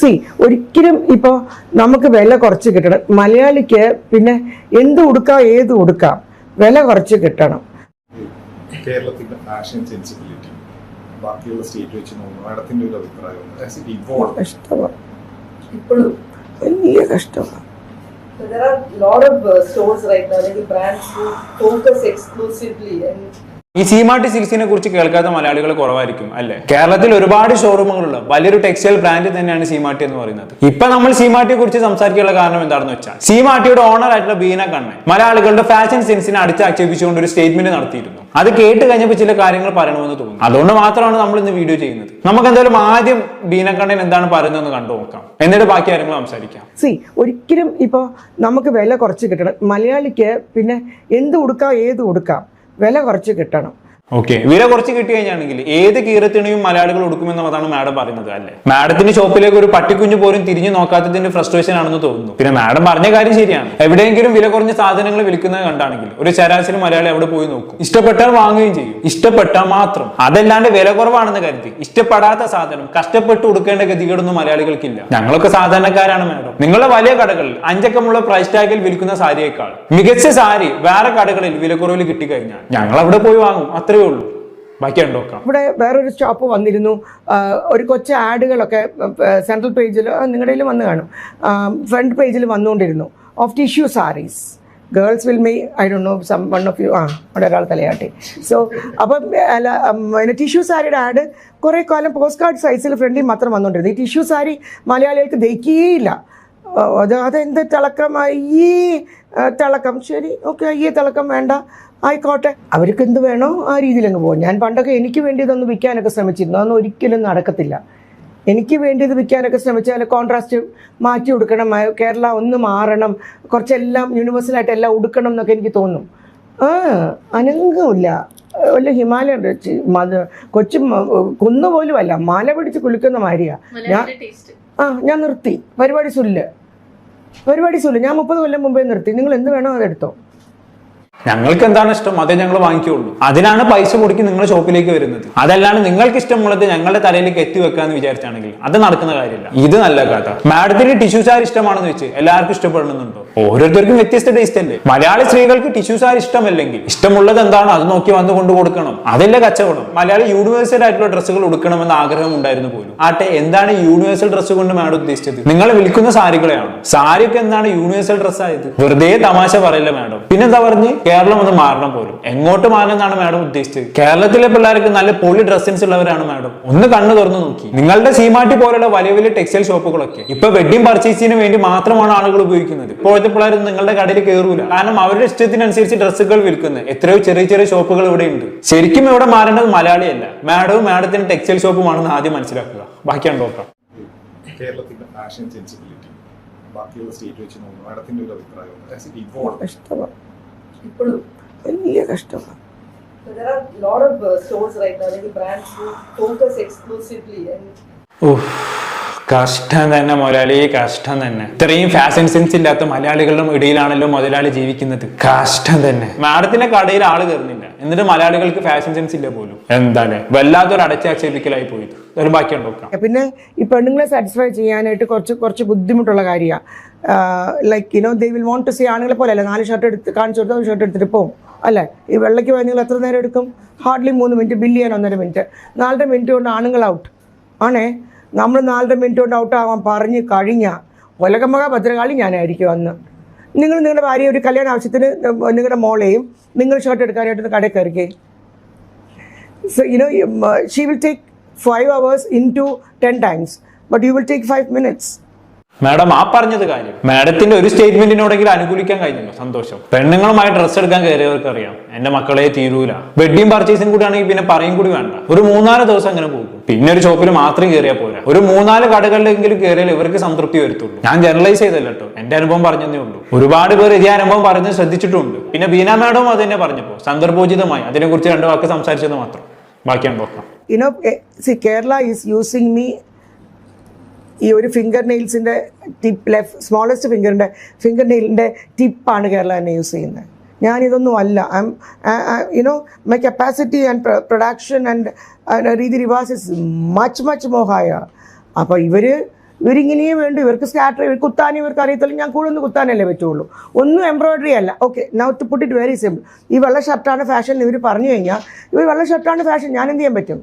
C ഒരിക്കലും ഇപ്പോൾ നമുക്ക് വില കുറച്ച് കിട്ടണം. മലയാളിക്ക് പിന്നെ എന്ത് ഉടുക്കാം ഏത് ഉടുക്കാം വില കുറച്ച് കിട്ടണം. കേരളത്തിന്റെ ഫാഷൻ സെൻസിബിലിറ്റി ബാക്കിയുള്ള സ്റ്റേറ്റ് വെച്ച് നോക്കുമ്പോൾ മാഡത്തിന്റെ ഒരു അഭിപ്രായം ആസ് ഇറ്റ് ഇവോൾവ് കഷ്ടമാണ്. ഇപ്പോഴും. വലിയ കഷ്ടമാണ്. There are a lot of uh, stores right now, like brands who focus exclusively and ഈ സീമാട്ടി സിൽസിനെ കുറിച്ച് കേൾക്കാത്ത മലയാളികൾ കുറവായിരിക്കും അല്ലെ? കേരളത്തിൽ ഒരുപാട് ഷോറൂമുകളുള്ള വലിയൊരു ടെക്സ്റ്റൈൽ ബ്രാൻഡ് തന്നെയാണ് സീമാട്ടി എന്ന് പറയുന്നത്. ഇപ്പൊ നമ്മൾ സീമാട്ടിയെ കുറിച്ച് സംസാരിക്കാനുള്ള കാരണം എന്താണെന്ന് വെച്ചാൽ സീമാട്ടിയുടെ ഓണർ ആയിട്ടുള്ള ബീന കണ്ണൻ മലയാളികളുടെ ഫാഷൻ സെൻസിനെ അടിച്ചാക്ഷേപിച്ചുകൊണ്ട് ഒരു സ്റ്റേറ്റ്മെന്റ് നടത്തിയിരുന്നു. അത് കേട്ട് കഴിഞ്ഞപ്പോൾ ചില കാര്യങ്ങൾ പറയണമെന്ന് തോന്നുന്നു. അതുകൊണ്ട് മാത്രമാണ് നമ്മൾ ഇന്ന് വീഡിയോ ചെയ്യുന്നത്. നമുക്ക് എന്തായാലും ആദ്യം ബീന കണ്ണൻ എന്താണ് പറയുന്നതെന്ന് കണ്ടു നോക്കാം. എന്നിട്ട് ബാക്കി കാര്യങ്ങൾ സംസാരിക്കാം. സി ഒരിക്കലും ഇപ്പോൾ നമുക്ക് വില കുറച്ച് കിട്ടണം. മലയാളിക്ക് പിന്നെ എന്ത് കൊടുക്കാം ഏത് ഉടുക്കാം വില കുറച്ച് കിട്ടണം. ഓക്കെ. വില കുറച്ച് കിട്ടി കഴിഞ്ഞാണെങ്കിൽ ഏത് കീറത്തിണിയും മലയാളികൾ കൊടുക്കുമെന്നുള്ളതാണ് മാഡം പറയുന്നത് അല്ലേ? മാഡത്തിന്റെ ഷോപ്പിലേക്ക് ഒരു പട്ടിക്കുഞ്ഞു പോലും തിരിഞ്ഞു നോക്കാത്തതിന്റെ ഫ്രസ്ട്രേഷൻ ആണെന്ന് തോന്നുന്നു. പിന്നെ മാഡം പറഞ്ഞ കാര്യം ശരിയാണ്. എവിടെയെങ്കിലും വില കുറഞ്ഞ സാധനങ്ങൾ വിൽക്കുന്നത് കണ്ടാണെങ്കിൽ ഒരു ശരാശരി മലയാളി അവിടെ പോയി നോക്കും. ഇഷ്ടപ്പെട്ടാൽ വാങ്ങുകയും ചെയ്യും. ഇഷ്ടപ്പെട്ടാൽ മാത്രം. അതല്ലാണ്ട് വില കുറവാണെന്ന് കരുതി. ഇഷ്ടപ്പെടാത്ത സാധനം കഷ്ടപ്പെട്ട് കൊടുക്കേണ്ട ഗതികേടൊന്നും മലയാളികൾക്കില്ല. ഞങ്ങളൊക്കെ സാധാരണക്കാരാണ് മാഡം. നിങ്ങളുടെ വലിയ കടകളിൽ അഞ്ചക്കമുള്ള പ്രൈസ് ടാഗിൽ വിൽക്കുന്ന സാരിയേക്കാൾ മികച്ച സാരി വേറെ കടകളിൽ വിലക്കുറവിൽ കിട്ടിക്കഴിഞ്ഞാൽ ഞങ്ങൾ അവിടെ പോയി വാങ്ങും. അത്രേ ഉള്ളൂ. ബാക്കി ഉണ്ടോക്കാം ഇവിടെ വേറൊരു സ്റ്റോപ്പ് വന്നിരുന്നു. ഒരു കൊച്ചു ആഡുകളൊക്കെ സെൻട്രൽ പേജിൽ നിങ്ങളുടെ വന്ന് കാണും. ഫ്രണ്ട് പേജിൽ വന്നുകൊണ്ടിരുന്നു. Of tissue saris girls will may I do know someone of you ah അവിടെ ഒരാൾ തലയാട്ടി. സോ അപ്പം അല്ല പിന്നെ ടിഷ്യൂ സാരിയുടെ ആഡ് കുറേ കാലം പോസ്റ്റ് കാർഡ് സൈസിൽ ഫ്രണ്ടിൽ മാത്രം വന്നുകൊണ്ടിരുന്നു. ഈ ടിഷ്യൂ സാരി മലയാളികൾക്ക് ദഹിക്കുകയില്ല അതെന്ത് തിളക്കം ഈ തിളക്കം. ശരി ഓക്കെ ഈ തിളക്കം വേണ്ട. ആയിക്കോട്ടെ. അവർക്ക് എന്ത് വേണോ ആ രീതിയിൽ അങ്ങ് പോകും. ഞാൻ പണ്ടൊക്കെ എനിക്ക് വേണ്ടി ഇതൊന്ന് വിൽക്കാനൊക്കെ ശ്രമിച്ചിരുന്നു. അതൊന്നും ഒരിക്കലും നടക്കത്തില്ല. എനിക്ക് വേണ്ടി ഇത് വിൽക്കാനൊക്കെ ശ്രമിച്ചാൽ കോൺട്രാസ്റ്റ് മാറ്റി കൊടുക്കണം കേരള ഒന്ന് മാറണം. കുറച്ചെല്ലാം യൂണിവേഴ്സലായിട്ട് എല്ലാം ഉടുക്കണം എന്നൊക്കെ എനിക്ക് തോന്നും. ആ അനങ്ങമില്ല. വല്ല ഹിമാലയ മത കൊച്ചു കുന്നുപോലും അല്ല മല പിടിച്ച് കുലുക്കുന്ന മാതിരിയാ. ഞാൻ ആ ഞാൻ നിർത്തി. പരിപാടി സുല്ല്. പരിപാടി സുല്ല് ഞാൻ മുപ്പത് കൊല്ലം മുമ്പേ നിർത്തി. നിങ്ങൾ എന്ത് വേണോ അതെടുത്തോ. ഞങ്ങൾക്ക് എന്താണ് ഇഷ്ടം? അതേ ഞങ്ങൾ വാങ്ങിക്കുള്ളൂ. അതിനാണ് പൈസ കൊടുക്കി നിങ്ങൾ ഷോപ്പിലേക്ക് വരുന്നത്. അതല്ലാണ്ട് നിങ്ങൾക്ക് ഇഷ്ടമുള്ളത് ഞങ്ങളുടെ തലയിലേക്ക് എത്തി വെക്കാന്ന് വിചാരിച്ചാണെങ്കിൽ അത് നടക്കുന്ന കാര്യമില്ല. ഇത് നല്ല കഥ. മാഡത്തിന് ടിഷ്യൂ സാരി ഇഷ്ടമാണെന്ന് വെച്ച് എല്ലാവർക്കും ഇഷ്ടപ്പെടുന്നുണ്ടോ ഓരോരുത്തർക്കും വ്യത്യസ്ത ടേസ്റ്റ് അല്ലേ മലയാളി സ്ത്രീകൾക്ക് ടിഷ്യൂ സാരി ഇഷ്ടമല്ലെങ്കിൽ ഇഷ്ടമുള്ളത് എന്താണോ? അത് നോക്കി വന്ന് കൊണ്ട് കൊടുക്കണം. അതല്ലേ കച്ചവടം. മലയാളി യൂണിവേഴ്സൽ ആയിട്ടുള്ള ഡ്രസ്സുകൾ ഉടുക്കണമെന്ന് ആഗ്രഹം ഉണ്ടായിരുന്നു പോലും. ആട്ടെ എന്താണ് യൂണിവേഴ്സൽ ഡ്രസ്സ് കൊണ്ട് മാഡം ഉദ്ദേശിച്ചത്? നിങ്ങൾ വിൽക്കുന്ന സാരികളെയാണ്? സാരിക്ക് എന്താണ് യൂണിവേഴ്സൽ ഡ്രസ്സ് ആയത്? വെറുതെ തമാശ പറയില്ല മാഡം? പിന്നെന്താ പറഞ്ഞ്? കേരളം ഒന്ന് മാറണം പോലും. എങ്ങോട്ട് മാറണം എന്നാണ് മാഡം ഉദ്ദേശിച്ചത്. കേരളത്തിലെ പിള്ളേർക്ക് നല്ല പൊളി ഡ്രസ്സൻസ് ഉള്ളവരാണ് മാഡം. ഒന്ന് കണ്ണു തുറന്നു നോക്കി. നിങ്ങളുടെ സീമാട്ടി പോലുള്ള വലിയ വലിയ ടെക്സ്റ്റൈൽ ഷോപ്പുകളൊക്കെ ഇപ്പൊ വെഡിങ് പർച്ചേസിന് വേണ്ടി മാത്രമാണ് ആളുകൾ ഉപയോഗിക്കുന്നത്. ഇപ്പോഴത്തെ പിള്ളേർ നിങ്ങളുടെ കടയിൽ കയറൂല കാരണം അവരുടെ ഇഷ്ടത്തിനനുസരിച്ച് ഡ്രസ്സുകൾ വിൽക്കുന്നത് എത്രയോ ചെറിയ ചെറിയ ഷോപ്പുകൾ ഇവിടെ ഉണ്ട്. ശരിക്കും ഇവിടെ മാറേണ്ടത് മലയാളിയല്ല. മാഡവും മാഡത്തിന് ടെക്സ്റ്റൈൽ ഷോപ്പുമാണെന്ന് ആദ്യം മനസ്സിലാക്കുക. ബാക്കിയാണ് നോക്കാം. കേരളത്തിന്റെ ഫാഷൻ സെൻസിബിലിറ്റി ബാക്കിയുള്ള സ്റ്റേറ്റ് വെച്ച് നോക്കുമ്പോൾ മാഡത്തിന്റെ ഒരു അഭിപ്രായം വലിയ കഷ്ടമാണ് uh, ഉഫ്, കഷ്ടം തന്നെ മുതലാളി കഷ്ടം തന്നെ. ഇത്രയും ഫാഷൻ സെൻസ് ഇല്ലാത്ത മലയാളികളുടെ ഇടയിലാണല്ലോ മുതലാളി ജീവിക്കുന്നത്. കഷ്ടം തന്നെ. മാഡത്തിന്റെ കടയിൽ ആൾ കയറുന്നില്ല. എന്നിട്ട് മലയാളികൾക്ക് ഫാഷൻ സെൻസ് ഇല്ല പോലും. എന്താല്ലേ വല്ലാത്തൊരു അടച്ചാക്ഷേപിക്കലായി പോയത്. ഒരു ബാക്കി നോക്കാം. പിന്നെ ഈ പെണ്ണുങ്ങളെ സാറ്റിസ്ഫൈ ചെയ്യാനായിട്ട് കുറച്ച് കുറച്ച് ബുദ്ധിമുട്ടുള്ള കാര്യമാണ്. Like you know they will won't to see ആണുങ്ങളെ പോലെ അല്ല? നാല് ഷർട്ട് എടുത്ത് കാണിച്ചു കൊടുത്താൽ ഷർട്ട് എടുത്തിട്ട് പോകും അല്ലേ? ഈ വെള്ളയ്ക്ക് പോയാൽ നിങ്ങൾ എത്ര നേരം എടുക്കും? ഹാർഡ്ലി മൂന്ന് മിനിറ്റ് ബില്ല് ചെയ്യാൻ ഒന്നര മിനിറ്റ് നാലര മിനിറ്റ് കൊണ്ട് ആണുങ്ങൾ ഔട്ട് ആണേ? നമ്മൾ നാലര മിനിറ്റ് കൊണ്ട് ഔട്ട് ആവാൻ പറഞ്ഞ് കഴിഞ്ഞാൽ ഒലകമക ഭദ്രകാളി ഞാനായിരിക്കും അന്ന്. നിങ്ങൾ നിങ്ങളുടെ ഭാര്യ ഒരു കല്യാണ ആവശ്യത്തിന് നിങ്ങളുടെ മോളെയും നിങ്ങൾ ഷർട്ട് എടുക്കാനായിട്ട് കടയിൽ കയറിക്കേ. Know, you- uh, she will take five hours into 10 times, but you will take five minutes. Madam ആ പറഞ്ഞത് കാര്യം. മാഡത്തിന്റെ ഒരു സ്റ്റേറ്റ്മെന്റിനോടെങ്കിലും അനുകൂലിക്കാൻ കഴിഞ്ഞല്ലോ. സന്തോഷം. പെണ്ണുങ്ങളുമായി ഡ്രസ്സ് എടുക്കാൻ കയറിയവർക്ക് അറിയാം എന്റെ മക്കളെ തീരൂല. വെഡിങ് പർച്ചേസിന് കൂടി ആണെങ്കിൽ പിന്നെ പറയും കൂടി വേണ്ട. ഒരു മൂന്നാൽ ദിവസം അങ്ങനെ പോകും. പിന്നെ ഒരു ഷോപ്പിൽ മാത്രം കയറിയാൽ പോരാ. ഒരു മൂന്നാൽ കടകളിലെങ്കിലും കയറിയാൽ ഇവർക്ക് സംതൃപ്തി വരുത്തുള്ളൂ. ഞാൻ ജനറലൈസ് ചെയ്തല്ല കേട്ടോ. എന്റെ അനുഭവം പറഞ്ഞതേ ഉള്ളൂ. ഒരുപാട് പേർ ഇതേ അനുഭവം പറഞ്ഞ് ശ്രദ്ധിച്ചിട്ടുണ്ട്. പിന്നെ ബീന മാഡവും അത് തന്നെ പറഞ്ഞപ്പോ സന്ദർഭോചിതമായി. അതിനെക്കുറിച്ച് രണ്ട് വാക്ക് സംസാരിച്ചത് മാത്രം. ബാക്കിയാണ് നോക്കാം. You know, eh, see, Kerala is using me ഈ ഒരു ഫിംഗർ നെയിൽസിന്റെ ടിപ്പ് ലെഫ്റ്റ് സ്മോളസ്റ്റ് ഫിംഗറിന്റെ ഫിംഗർ നെയിലിന്റെ ടിപ്പാണ് കേരള തന്നെ യൂസ് ചെയ്യുന്നത്. ഞാനിതൊന്നും അല്ല. I'm you know my capacity and production and രീതി റിവാസ് ഇസ് മച്ച് മച്ച് മോഹായ അപ്പോൾ ഇവർ ഇവരിങ്ങനെയേ വേണ്ടു ഇവർക്ക് സ്കാറ്റർ ഇവർ കുത്താനും ഇവർക്ക് അറിയത്തില്ല. ഞാൻ കൂടുതൽ കുത്താനല്ലേ പറ്റുള്ളൂ. ഒന്നും എംബ്രോയിഡറി അല്ല. Okay now to put it very simple ഈ വെള്ള ഷർട്ടാണ് ഫാഷൻ ഇവർ പറഞ്ഞു കഴിഞ്ഞാൽ ഇവർ വെള്ള ഷർട്ടാണ് ഫാഷൻ ഞാൻ എന്ത് ചെയ്യാൻ പറ്റും?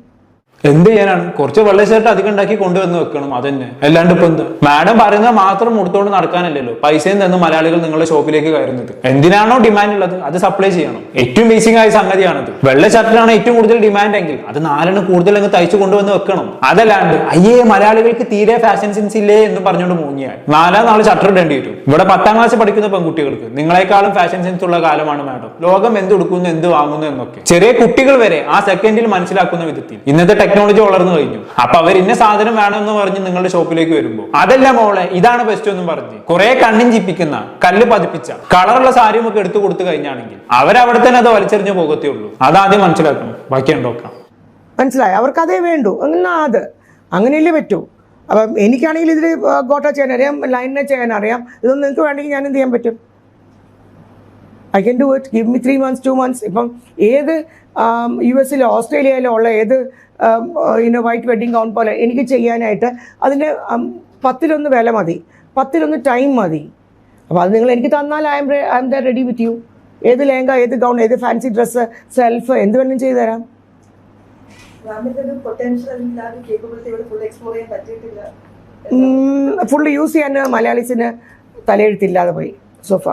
എന്ത് ചെയ്യാനാണ്? കുറച്ച് വെള്ള ഷർട്ട് അധികം ഉണ്ടാക്കി കൊണ്ടുവന്ന് വെക്കണം അതന്നെ. അല്ലാണ്ട് ഇപ്പൊ മാഡം പറയുന്നത് മാത്രം മുടത്തോണ്ട് നടക്കാനല്ലല്ലോ. പൈസയും തന്ന് മലയാളികൾ നിങ്ങളുടെ ഷോപ്പിലേക്ക് കയറുന്നത്. എന്തിനാണോ ഡിമാൻഡ് ഉള്ളത്? അത് സപ്ലൈ ചെയ്യണം. ഏറ്റവും ബേസിക് ആയ സംഗതിയാണത്. വെള്ള ഷർട്ടിനാണ് ഏറ്റവും കൂടുതൽ ഡിമാൻഡ് എങ്കിൽ അത് നാലെണ്ണം കൂടുതൽ അങ്ങ് തയ്ച്ചു കൊണ്ടുവന്ന് വെക്കണം. അതല്ലാണ്ട് അയ്യേ മലയാളികൾക്ക് തീരെ ഫാഷൻ സെൻസ് ഇല്ലേ എന്ന് പറഞ്ഞുകൊണ്ട് മൂങ്ങിയാൽ നാലാം നാല് ഷട്ടർ ഇടേണ്ടി വരും. ഇവിടെ പത്താം ക്ലാസ് പഠിക്കുന്ന പെൺകുട്ടികൾക്ക് നിങ്ങളെക്കാളും ഫാഷൻ സെൻസ് ഉള്ള കാലമാണ് മാഡം ലോകം എന്ത് കൊടുക്കുന്നു എന്ത് വാങ്ങുന്നു എന്നൊക്കെ. ചെറിയ കുട്ടികൾ വരെ ആ സെക്കൻഡിൽ മനസ്സിലാക്കുന്ന വിധത്തിൽ. ഇന്നത്തെ ടെക്നോളജി വളർന്നു കഴിഞ്ഞു. അപ്പൊ അവർ ഇന്ന സാധനം വേണമെന്ന് പറഞ്ഞ് നിങ്ങളുടെ ഷോപ്പിലേക്ക് വരുമ്പോൾ അതല്ല മോളെ ഇതാണ് ബെസ്റ്റ് എന്നും പറഞ്ഞ് കുറെ കണ്ണിൻ ചിപ്പിക്കുന്ന കല്ല് പതിപ്പിച്ച കളറുള്ള സാരിയും ഒക്കെ എടുത്തു കൊടുത്തു കഴിഞ്ഞാണെങ്കിൽ അവരവിടെ തന്നെ അത് വലിച്ചെറിഞ്ഞു പോകത്തേ ഉള്ളൂ. അതാദ്യം മനസ്സിലാക്കണം. ബാക്കി ഉണ്ടോക്കാം മനസ്സിലായി. അവർക്ക് അതേ വേണ്ടു. എന്നാ അത്? അങ്ങനെയല്ലേ പറ്റൂ? അപ്പം എനിക്കാണെങ്കിൽ ഇതിൽ ഗോട്ട ചെയ്യാൻ അറിയാം ലൈനിനെ ചെയ്യാൻ അറിയാം. ഇതൊന്നും നിങ്ങൾക്ക് വേണമെങ്കിൽ ഞാൻ എന്ത് ചെയ്യാൻ പറ്റും? I can do it give me three months two months ഇപ്പം ഏത് യു എസിലോ ഓസ്ട്രേലിയയിലോ ഉള്ള ഏത് ഇന്ന വൈറ്റ് വെഡിങ് ഗൗൺ പോലെ എനിക്ക് ചെയ്യാനായിട്ട് അതിന്റെ പത്തിലൊന്ന് വില മതി. പത്തിലൊന്ന് ടൈം മതി. അപ്പോൾ അത് നിങ്ങൾ എനിക്ക് തന്നാൽ I'm I'm the ready with you ഏത് ലെഹങ്ക ഏത് ഗൗൺ ഏത് ഫാൻസി ഡ്രസ്സ് സെൽഫ് എന്ത് വേണമെങ്കിലും ചെയ്തു തരാം. ഫുള്ള് യൂസ് ചെയ്യാൻ മലയാളീസിന് തലയെഴുത്തില്ലാതെ പോയി. സോഫ.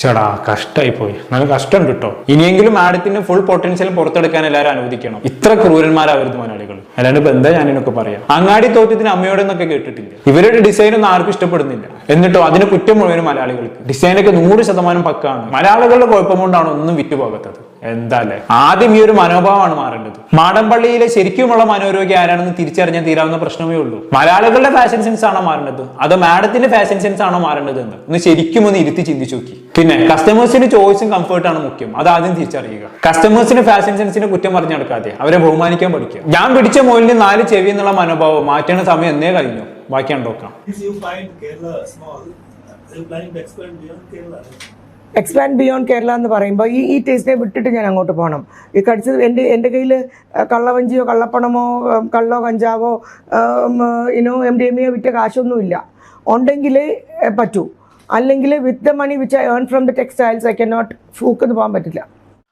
ചേടാ കഷ്ടായി പോയി നല്ല കഷ്ടം കിട്ടോ. ഇനിയെങ്കിലും മാഡത്തിന്റെ ഫുൾ പൊട്ടൻഷ്യൽ പുറത്തെടുക്കാൻ എല്ലാവരും അനുവദിക്കണം. ഇത്ര ക്രൂരന്മാരാവരുത് മലയാളികൾ അല്ലാണ്ട് ഇപ്പൊ എന്താ ഞാനിനൊക്കെ പറയാം? അങ്ങാടി തോറ്റത്തിന് അമ്മയോടെന്നൊക്കെ കേട്ടിട്ടില്ല? ഇവരുടെ ഡിസൈൻ ഒന്നും ആർക്കും ഇഷ്ടപ്പെടുന്നില്ല. എന്നിട്ടോ അതിന് കുറ്റം മുഴുവൻ മലയാളികൾക്ക്. ഡിസൈനൊക്കെ നൂറ് ശതമാനം പക്കാണ്. മലയാളികളുടെ കുഴപ്പം കൊണ്ടാണ് ഒന്നും വിറ്റുപോകാത്തത്. എന്താല്ലേ ആദ്യം ഈ ഒരു മനോഭാവമാണ് മാറേണ്ടത്. മാടമ്പള്ളിയിലെ ശരിക്കുമുള്ള മനോരോഗി ആരാണെന്ന് തിരിച്ചറിഞ്ഞാൽ തീരാവുന്ന പ്രശ്നമേ ഉള്ളൂ. മലയാളികളുടെ ഫാഷൻ സെൻസ് ആണോ മാറേണ്ടത്? അതോ മാഡത്തിന്റെ ഫാഷൻ സെൻസ് ആണോ മാറേണ്ടത് എന്ന്? ഒന്ന് ശരിക്കും ഒന്ന് ഇരുത്തി ചിന്തിച്ചു നോക്കി. പിന്നെ കസ്റ്റമേഴ്സിന് ചോയ്സും കംഫർട്ടാണ് മുഖ്യം. അത് ആദ്യം തിരിച്ചറിയുക. കസ്റ്റമേഴ്സിന് ഫാഷൻ സെൻസിന് കുറ്റം പറഞ്ഞു നടക്കാതെ അവരെ ബഹുമാനിക്കാൻ പഠിക്കുക. ഞാൻ പിടിച്ച മോലിന് നാല് ചെവി എന്നുള്ള മനോഭാവം മാറ്റേണ്ട സമയം എന്നേ കഴിഞ്ഞു. ബാക്കി ഉണ്ടോക്കാം എക്സ്പാൻഡ് ബിയോണ്ട് കേരള എന്ന് പറയുമ്പോൾ ഈ ഈ ടേസ്റ്റിനെ വിട്ടിട്ട് ഞാൻ അങ്ങോട്ട് പോകണം ഈ കടിച്ചത് എന്റെ എന്റെ കയ്യിൽ കള്ളവഞ്ചിയോ കള്ളപ്പണമോ കള്ളോ കഞ്ചാവോ ഇനോ എം ഡി എം എ വിറ്റ കാശൊന്നുമില്ല ഉണ്ടെങ്കിലേ ഏ, പറ്റൂ. അല്ലെങ്കിൽ with the money which I earn from the textiles I can not ഫൂക്കെന്ന് പോകാൻ പറ്റില്ല.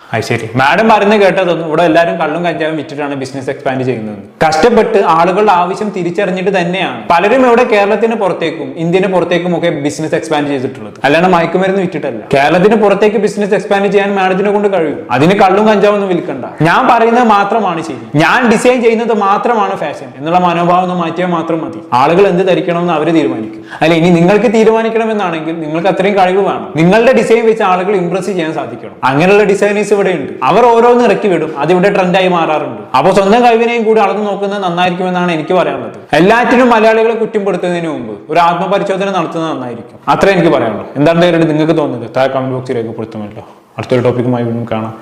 അത് ശരി മാഡം പറയുന്നത് കേട്ടതൊന്നും. ഇവിടെ എല്ലാവരും കള്ളും കഞ്ചാവും വിറ്റിട്ടാണ് ബിസിനസ് എക്സ്പാൻഡ് ചെയ്യുന്നത്. കഷ്ടപ്പെട്ട് ആളുകളുടെ ആവശ്യം തിരിച്ചറിഞ്ഞിട്ട് തന്നെയാണ്. പലരും ഇവിടെ കേരളത്തിന് പുറത്തേക്കും ഇന്ത്യന് പുറത്തേക്കും ഒക്കെ ബിസിനസ് എക്സ്പാൻഡ് ചെയ്തിട്ടുള്ളത്. അല്ലാണ്ട് മയക്കുമരുന്ന് വിറ്റിട്ടല്ല. കേരളത്തിന് പുറത്തേക്ക് ബിസിനസ് എക്സ്പാൻഡ് ചെയ്യാൻ മാഡത്തിനെ കൊണ്ട് കഴിയും. അതിന് കള്ളും കഞ്ചാവും ഒന്നും വിൽക്കണ്ട. ഞാൻ പറയുന്നത് മാത്രമാണ് ശരി. ഞാൻ ഡിസൈൻ ചെയ്യുന്നത് മാത്രമാണ് ഫാഷൻ എന്നുള്ള മനോഭാവം ഒന്ന് മാറ്റിയാൽ മാത്രം മതി. ആളുകൾ എന്ത് ധരിക്കണമെന്ന് അവർ തീരുമാനിക്കും. അല്ല ഇനി നിങ്ങൾക്ക് തീരുമാനിക്കണമെന്നാണെങ്കിൽ നിങ്ങൾക്ക് അത്രയും കഴിവ് വേണം. നിങ്ങളുടെ ഡിസൈൻ വെച്ച് ആളുകൾ ഇംപ്രസ് ചെയ്യാൻ സാധിക്കണം. അങ്ങനെയുള്ള ഡിസൈനേഴ്സ് ഇവിടെ ഉണ്ട്. അവർ ഓരോന്ന് ഇറക്കി വിടും. അത് ഇവിടെ ട്രെൻഡായി മാറാറുണ്ട്. അപ്പോൾ സ്വന്തം കഴിവിനെയും കൂടി അളന്നു നോക്കുന്നത് നന്നായിരിക്കുമെന്നാണ് എനിക്ക് പറയാനുള്ളത്. എല്ലാറ്റിനും മലയാളികളെ കുറ്റപ്പെടുത്തുന്നതിന് മുമ്പ് ഒരു ആത്മപരിശോധന നടത്തുന്നത് നന്നായിരിക്കും. അത്രേ എനിക്ക് പറയാനുള്ളൂ. എന്താണ് നിങ്ങൾക്ക് തോന്നുന്നത്? താഴെ കമന്റ് ബോക്സിൽ രേഖപ്പെടുത്തുമല്ലോ. അടുത്തൊരു ടോപ്പിക്കുമായി വീണ്ടും കാണാം.